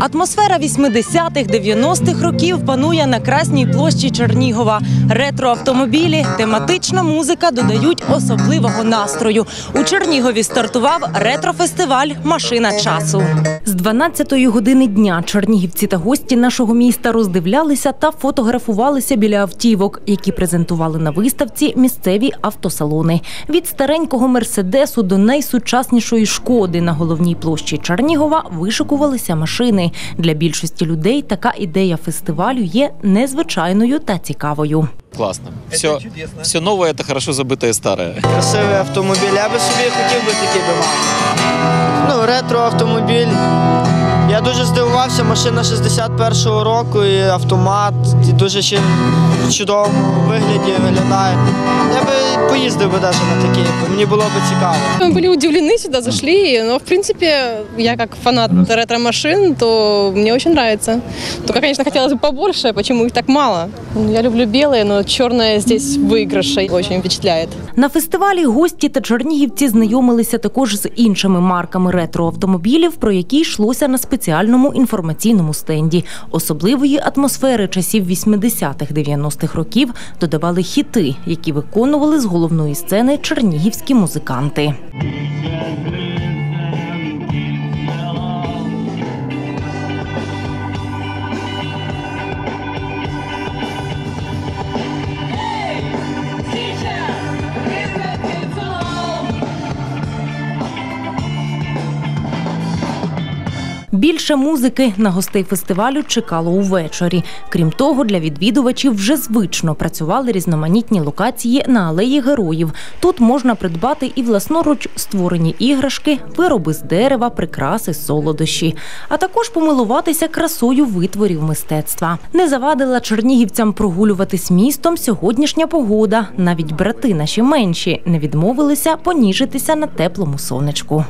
Атмосфера 80-х, 90-х років панує на Красній площі Чернігова. Ретроавтомобілі, тематична музика додають особливого настрою. У Чернігові стартував ретрофестиваль Машина часу. З 12-ї години дня чернігівці та гості нашого міста роздивлялися та фотографувалися біля автівок, які презентували на виставці місцеві автосалони. Від старенького мерседесу до найсучаснішої шкоди на головній площі Чернігова вишикувалися машини. Для більшості людей така ідея фестивалю є незвичайною та цікавою. Класно. Все, все нове, це хорошо забите старе. Красивий автомобіль. Я би собі хотів би такий би мав. Ну, ретро автомобіль. Я дуже здивувався, машина 61-го року і автомат, і дуже ще в чудовому вигляді виглядає. Я би поїздив би навіть на такий, бо мені було б цікаво. Мы были удивлены, сюда зашли, но в принципе я как фанат ретро-машин, то мне очень нравится. Только, конечно, хотелось бы побольше, почему их так мало. Я люблю белые, но черное здесь выигрыша очень впечатляет. На фестивалі гості та чернігівці знайомилися також з іншими марками ретроавтомобілів, про які йшлося на спеціальному інформаційному стенді. Особливої атмосфери часів 80-х, 90-х років додавали хіти, які виконували з головної сцени чернігівські музиканти. Більше музики на гостей фестивалю чекало увечері. Крім того, для відвідувачів вже звично працювали різноманітні локації на алеї героїв. Тут можна придбати і власноруч створені іграшки, вироби з дерева, прикраси, солодощі, а також помилуватися красою витворів мистецтва. Не завадила чернігівцям прогулюватись містом сьогоднішня погода. Навіть брати наші менші не відмовилися поніжитися на теплому сонечку.